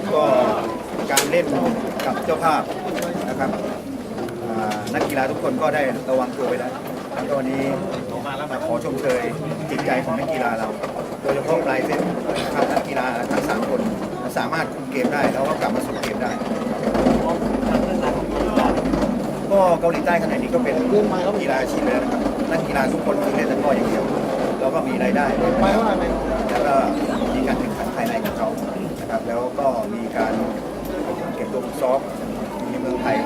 ครับก็การเล่นกับเจ้าภาพนะครับนักกีฬาทุกคนก็ได้ระวังตัวไปแล้วแล้วก็วันนี้ขอชมเชยจิตใจของนักกีฬาเรา โดยเฉพาะรายเส้นนะครับนักกีฬาทั้งสามคนสามารถคุมเกมได้แล้วก็กลับมาสู่เกมได้ก็เกาหลีใต้ขณะนี้ก็เป็นกีฬาอาชีพเลยนะครับนักกีฬาทุกคนคือเล่นแตะกร้ออย่างเดียวแล้วก็มีรายได้แล้วก็มีการแข่งขันภายในของเขา นะครับแล้วก็มีการเก็บตัวซอมในเมืองไทย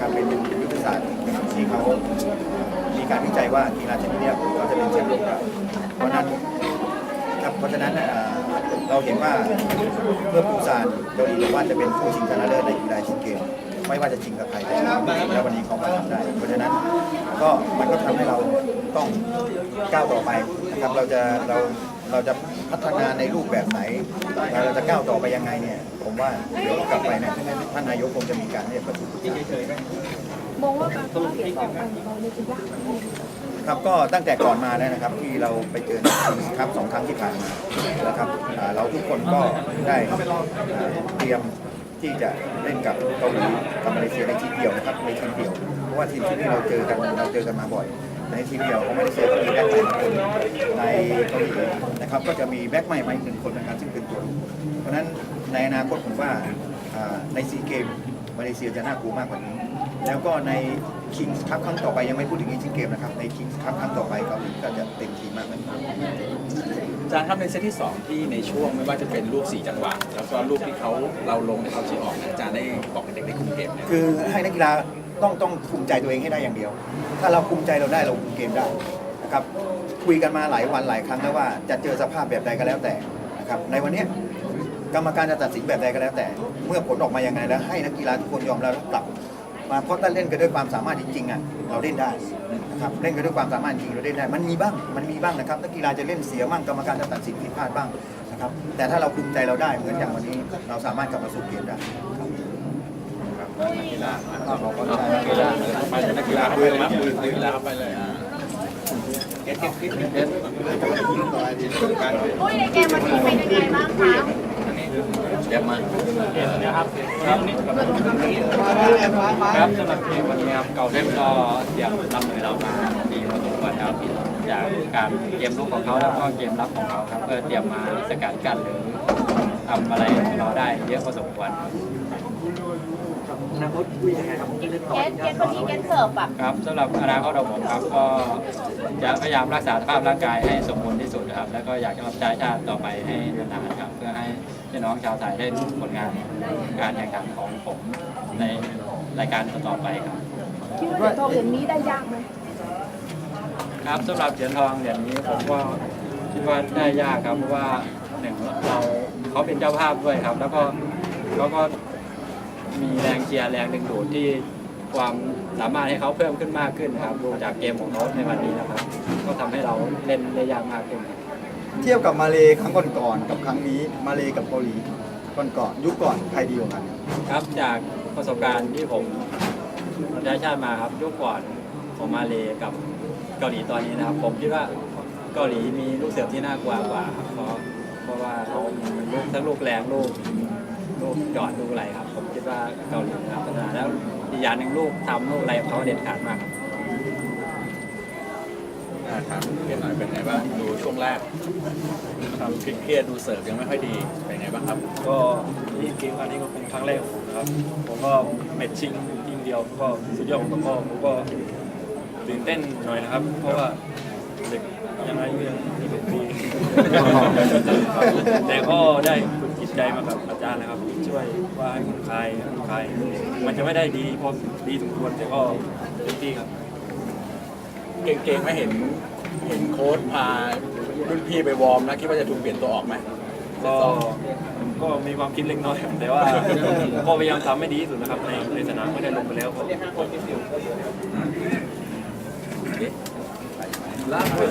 การเป็นยุทธศาสตร์ที่เขามีการวิจัยว่ากีฬาชนิดนี้เขาจะเป็นแชมป์โลกเพราะนั้นครับเพราะฉะนั้นเราเห็นว่าเมื่อปูซานเกาหลีบอกว่าจะเป็นผู้ชิงชนะเลิศในกีฬาเชียนเกมไม่ว่าจะจริงกับใครแต่แล้ววันนี้เขามาทำได้ เพราะฉะนั้นก็มันก็ทำให้เราต้องก้าวต่อไปนะครับเราจะเรา เราจะพัฒนาในรูปแบบไหน เราจะก้าวต่อไปยังไงเนี่ย ผมว่าเดี๋ยวกลับไปเนี่ยท่านนายกคงจะมีการเรียกประชุมมองว่าการคว้าเหรียญทองไปของเราเนี่ยจะยากไหมครับก็ตั้งแต่ก่อนมาแล้วนะครับที่เราไปเจอครับสองครั้งที่ผ่านมานะครับอ่าเราทุกคนก็ได้อ่าเตรียมที่จะเล่นกับเกาหลีกับมาเลเซียในทีมเดียวนะครับในทีมเดียวเพราะว่าทีมชุดที่เราเจอกันเราเจอกันมาบ่อย ในทีมเดียวของมาเลเซียก็มีแบ็คใหม่หนึ่งคนในเกาหลีนะครับก็จะมีแบ็คใหม่มาอีกหนึ่งคนนะครับซึ่งเป็นตัวรุกเพราะฉะนั้นในอนาคตผมว่าในซีเกมมาเลเซียจะน่ากลัวมากกว่านี้ แล้วก็ในคิงส์คัพครั้งต่อไปยังไม่พูดถึงอีชิเกมนะครับ ในคิงส์คัพครั้งต่อไปเกาหลีก็จะเต็มทีมมากขึ้นอาจารย์ครับในเซตที่ 2 ที่ในช่วงไม่ว่าจะเป็นลูกสีจังหวะแล้วก็ลูกที่เขาเราลงในเขาชี้ออกอาจารย์ได้บอกเด็กๆได้คุมเกมคือให้นักกีฬา ต้องต้องคุมใจตัวเองให้ได้อย่างเดียว ถ้าเราคุมใจเราได้เราคุมเกมได้นะครับคุยกันมาหลายวันหลายครั้งแล้วว่าจะเจอสภาพแบบใดก็แล้วแต่นะครับในวันนี้กรรมการจะตัดสินแบบใดก็แล้วแต่ เมื่อผลออกมายังไงแล้วให้นักกีฬาทุกคนยอมแล้วกลับมาเพราะถ้าเล่นกันด้วยความสามารถจริงๆอะเราเล่นได้นะครับเล่นกันด้วยความสามารถจริงเราเล่นได้ มันมีบ้างมันมีบ้างนะครับนักกีฬาจะเล่นเสียบ้างกรรมการจะตัดสินผิดพลาดบ้างนะครับแต่ถ้าเราคุมใจเราได้เหมือนอย่างวันนี้เราสามารถกลับมาสู่เกมได้ครับ ได้นักกีฬาไปเลยนักกีฬาด้วยนะมือนักกีฬาไปเลยอ่าเอสเอสเอสปุ้ยในเกมวันนี้เป็นยังไงบ้างคะเดี๋ยวมานะครับครับนี่ครับสำหรับเกมวันนี้ครับเก่าเล่นก็เตรียมรับมือเรามาดีพอสมควรครับจากการเกมลุกของเขาแล้วก็เกมรับของเขาครับก็เตรียมมาสกัดกั้นหรือ ทำอะไรของเราได้เยอะพอสมควรเกสเกสวันนี้เกสเสิร์ฟแบบครับสำหรับอนาคตของผมครับก็จะพยายามรักษาสภาพร่างกายให้สมบูรณ์ที่สุดนะครับ แล้วก็อยากจะรับใช้ชาติต่อไปให้นานๆครับ เพื่อให้พี่น้องชาวไทยได้รู้ผลงานการแข่งขันของผมในรายการต่อๆไปครับคิดว่าเหรียญทองเหรียญนี้ได้ยากไหมครับสำหรับเหรียญทองเหรียญนี้ผมก็คิดว่าได้ยากครับเพราะว่า หนึ่งเราเขาเป็นเจ้าภาพด้วยครับ แล้วก็เขาก็มีแรงเชียร์แรงดึงดูดที่ความสามารถให้เขาเพิ่มขึ้นมากขึ้นนะครับดูจากเกมของเขาในวันนี้นะครับ ก็ทำให้เราเล่นได้ยากมากขึ้นครับเทียบกับมาเลครั้งก่อนๆกับครั้งนี้มาเลกับเกาหลีก่อนๆยุคก่อนใครดีกว่ากันครับจากประสบการณ์ที่ผมได้ชาติมาครับยุคก่อนของมาเลกับเกาหลีตอนนี้นะครับ ผมคิดว่าเกาหลีมีลูกเสือที่น่ากลัวกว่าครับเพราะ เพราะว่าเขามีลูกทั้งลูกแรงลูกลูกจอดลูกอะไรครับ ผมคิดว่าเกาหลีนะครับพัฒนาแล้วอีกอย่างหนึ่งลูกทำลูกอะไรของเขาเด็ดขาดมากครับอ่าถามเกมหน่อยเป็นไงบ้างดูช่วงแรกครับเครียดๆดูเสิร์ฟยังไม่ค่อยดีเป็นไงบ้างครับ ก็นี่เกมครั้งนี้ก็เป็นครั้งแรกของผมนะครับผมก็แมตช์ชิงทีมเดียวก็สุดยอดของผมก็ผมก็ตื่นเต้นหน่อยนะครับ เพราะว่าเด็กยังอายุยังยี่สิบปี แต่ก็ได้ฝึกจิตใจมากับอาจารย์นะครับ ช่วยว่าให้คนคลายคนคลาย มันจะไม่ได้ดีพอดีสมควรแต่ก็เต็มที่ครับ เก่งๆไม่เห็นเห็นโค้ชพารุ่นพี่ไปวอร์มนะคิดว่าจะถูกเปลี่ยนตัวออกไหมก็ก็มีความคิดเล็กน้อยแต่ว่าก็พยายามทำให้ดีที่สุดนะครับในในสนามไม่ได้ลงไปแล้วก็ล่าสุด